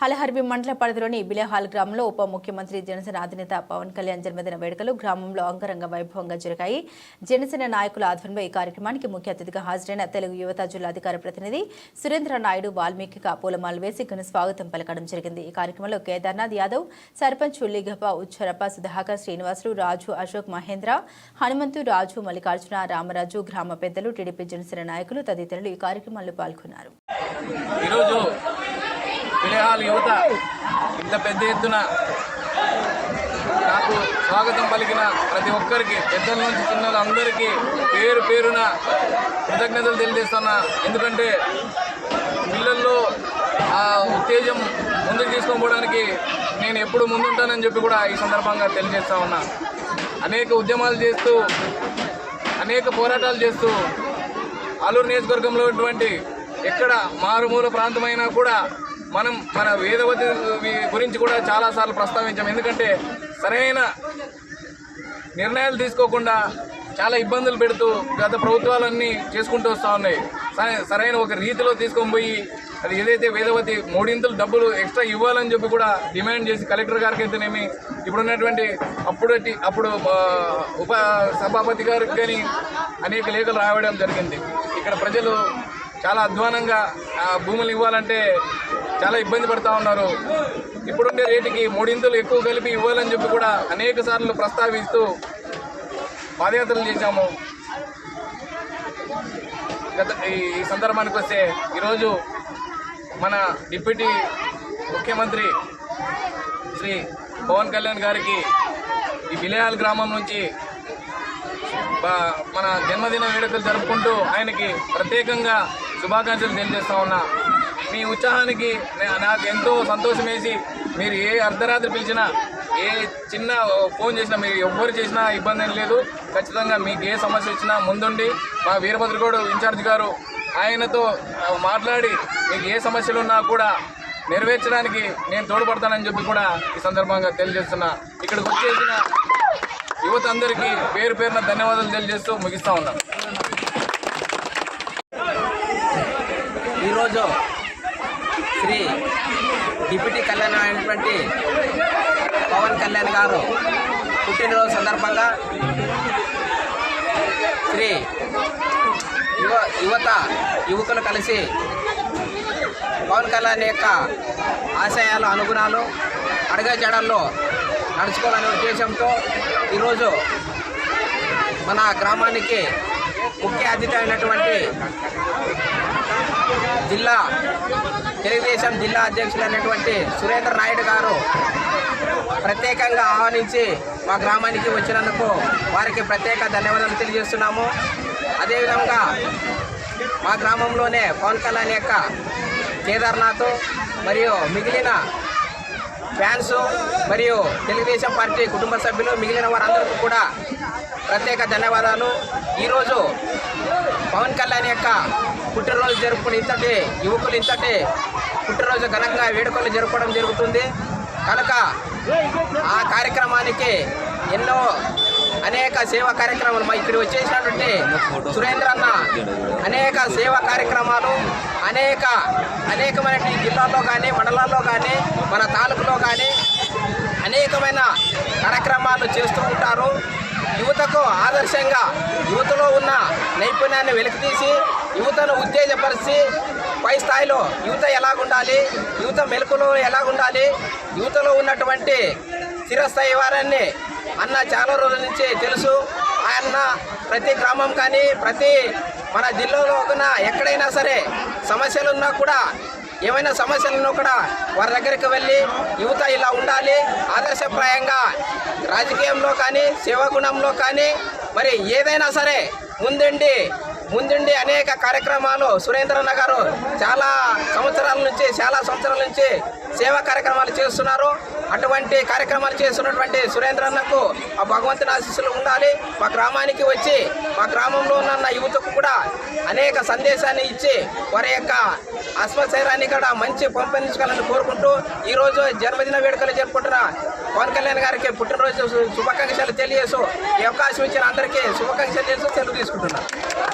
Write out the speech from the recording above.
హలహర్బి మండల పరిధిలోని బిలేహాల్ గ్రామంలో ఉప ముఖ్యమంత్రి జనసేన అధినేత పవన్ కళ్యాణ్ జన్మదిన వేడుకలు గ్రామంలో అంగరంగ వైభవంగా జరిగాయి. జనసేన నాయకుల ఆధ్వర్యంలో ఈ కార్యక్రమానికి ముఖ్య అతిథిగా హాజరైన తెలుగు యువత జిల్లా అధికార ప్రతినిధి సురేంద్ర నాయుడు వాల్మీకిగా పూలమాలు వేసి ఘన స్వాగతం పలకడం జరిగింది. ఈ కార్యక్రమంలో కేదార్నాథ్ యాదవ్ సర్పంచ్ ఉల్లిగప్ప ఉచ్చరప్ప సుధాకర్ శ్రీనివాసులు రాజు అశోక్ మహేంద్ర హనుమంతు రాజు మల్లికార్జున రామరాజు గ్రామ పెద్దలు టీడీపీ జనసేన నాయకులు తదితరులు ఈ కార్యక్రమంలో పాల్గొన్నారు. విలేహాల్ యువత. ఇంత పెద్ద ఎత్తున నాకు స్వాగతం పలికిన ప్రతి ఒక్కరికి పెద్దల నుంచి చిన్నల అందరికీ పేరు పేరున కృతజ్ఞతలు తెలియజేస్తున్నా. ఎందుకంటే పిల్లల్లో ఆ ఉత్తేజం ముందుకు తీసుకొని పోవడానికి నేను ఎప్పుడు ముందుంటానని చెప్పి కూడా ఈ సందర్భంగా తెలియజేస్తా ఉన్నా. అనేక ఉద్యమాలు చేస్తూ అనేక పోరాటాలు చేస్తూ ఆలూరు నియోజకవర్గంలో ఉన్నటువంటి ఎక్కడ మారుమూల ప్రాంతమైనా కూడా మనం మన వేదవతి గురించి కూడా చాలాసార్లు ప్రస్తావించాం. ఎందుకంటే సరైన నిర్ణయాలు తీసుకోకుండా చాలా ఇబ్బందులు పెడుతూ గత ప్రభుత్వాలన్నీ చేసుకుంటూ వస్తూ ఉన్నాయి. సరే- సరైన ఒక రీతిలో తీసుకొని పోయి అది ఏదైతే వేదవతి మూడింతలు డబ్బులు ఎక్స్ట్రా ఇవ్వాలని చెప్పి కూడా డిమాండ్ చేసి కలెక్టర్ గారికి అయితేనేమి ఇప్పుడున్నటువంటి అప్పుడు అప్పుడు ఉప సభాపతి గారికి కానీ అనేక లేఖలు రావడం జరిగింది. ఇక్కడ ప్రజలు చాలా అధ్వానంగా భూములు ఇవ్వాలంటే చాలా ఇబ్బంది పడుతూ ఉన్నారు. ఇప్పుడుండే రేటుకి మూడింతలు ఎక్కువ కలిపి ఇవ్వాలని చెప్పి కూడా అనేక సార్లు ప్రస్తావిస్తూ పాదయాత్రలు చేశాము. గత ఈ ఈ సందర్భానికి వస్తే ఈరోజు మన డిప్యూటీ ముఖ్యమంత్రి శ్రీ పవన్ కళ్యాణ్ గారికి ఈ బిలేయాల్ గ్రామం నుంచి మన జన్మదిన వేడుకలు జరుపుకుంటూ ఆయనకి ప్రత్యేకంగా శుభాకాంక్షలు తెలియజేస్తా ఉన్నా. మీ ఉత్సాహానికి నాకు ఎంతో సంతోషం వేసి మీరు ఏ అర్ధరాత్రి పిలిచినా ఏ చిన్న ఫోన్ చేసినా మీరు ఎవ్వరు చేసినా ఇబ్బంది ఏం లేదు. ఖచ్చితంగా మీకు ఏ సమస్య వచ్చినా ముందుండి. మా వీరభద్రగౌడ్ ఇన్ఛార్జ్ గారు ఆయనతో మాట్లాడి మీకు ఏ సమస్యలు ఉన్నా కూడా నెరవేర్చడానికి నేను తోడ్పడతానని చెప్పి కూడా ఈ సందర్భంగా తెలియజేస్తున్నా. ఇక్కడికి వచ్చేసిన యువత అందరికీ పేరు పేరున ధన్యవాదాలు తెలియజేస్తూ ముగిస్తా ఉన్నాను ఈరోజు శ్రీ డిప్యూటీ కళ్యాణ్ అయినటువంటి పవన్ కళ్యాణ్ గారు పుట్టినరోజు సందర్భంగా శ్రీ యువ యువత యువకులు కలిసి పవన్ కళ్యాణ్ యొక్క ఆశయాలు అనుగుణాలు అడగజడల్లో నడుచుకోవాలనే ఉద్దేశంతో ఈరోజు మన గ్రామానికి ముఖ్య అతిథి అయినటువంటి జిల్లా తెలుగుదేశం జిల్లా అధ్యక్షులైనటువంటి సురేంద్ర నాయుడు గారు ప్రత్యేకంగా ఆహ్వానించి మా గ్రామానికి వచ్చినందుకు వారికి ప్రత్యేక ధన్యవాదాలు తెలియజేస్తున్నాము. అదేవిధంగా మా గ్రామంలోనే పవన్ కళ్యాణ్ యొక్క కేదార్నాథ్ మరియు మిగిలిన ఫ్యాన్స్ మరియు తెలుగుదేశం పార్టీ కుటుంబ సభ్యులు మిగిలిన వారందరికీ కూడా ప్రత్యేక ధన్యవాదాలు. ఈరోజు పవన్ కళ్యాణ్ యొక్క పుట్టినరోజు జరుపుకుని ఇంతటి యువకులు ఇంతటి పుట్టినరోజు ఘనంగా వేడుకలు జరుపుకోవడం జరుగుతుంది. కనుక ఆ కార్యక్రమానికి ఎన్నో అనేక సేవా కార్యక్రమాలు మా ఇక్కడ వచ్చేసినటువంటి సురేంద్ర అన్న అనేక సేవా కార్యక్రమాలు అనేక అనేకమైన జిల్లాల్లో కానీ మండలాల్లో కానీ మన తాలూకులో కానీ అనేకమైన కార్యక్రమాలు చేస్తూ ఉంటారు. యువతకు ఆదర్శంగా యువతలో ఉన్న నైపుణ్యాన్ని వెలికితీసి యువతను ఉత్తేజపరిచి పై స్థాయిలో యువత ఎలాగుండాలి యువత మెలకులో ఎలాగుండాలి యువతలో ఉన్నటువంటి స్థిరస్థాయి వారాన్ని అన్న చాలా రోజుల నుంచి తెలుసు. ఆయన ప్రతి గ్రామం కానీ ప్రతి మన జిల్లాలో ఉన్న ఎక్కడైనా సరే సమస్యలు ఉన్నా కూడా ఏమైనా సమస్యలను కూడా వారి దగ్గరికి వెళ్ళి యువత ఇలా ఉండాలి ఆదర్శప్రాయంగా రాజకీయంలో కానీ సేవాగుణంలో కానీ మరి ఏదైనా సరే ముందుండి. ముందుండి అనేక కార్యక్రమాలు. సురేంద్రన్న గారు చాలా సంవత్సరాల నుంచి చాలా సంవత్సరాల నుంచి సేవా కార్యక్రమాలు చేస్తున్నారు. అటువంటి కార్యక్రమాలు చేస్తున్నటువంటి సురేంద్రన్నకు ఆ భగవంతుని ఆశీస్సులు ఉండాలి. మా గ్రామానికి వచ్చి మా గ్రామంలో ఉన్న యువతకు కూడా అనేక సందేశాన్ని ఇచ్చి వారి యొక్క ఆత్మశైరాన్ని కూడా మంచి పంపించాలని కోరుకుంటూ ఈరోజు జన్మదిన వేడుకలు జరుపుకుంటున్న పవన్ కళ్యాణ్ గారికి పుట్టినరోజు శుభాకాంక్షలు తెలియజేస్తూ ఈ అవకాశం ఇచ్చిన అందరికీ శుభాకాంక్షలు చేస్తూ తెలుగు తీసుకుంటున్నాను.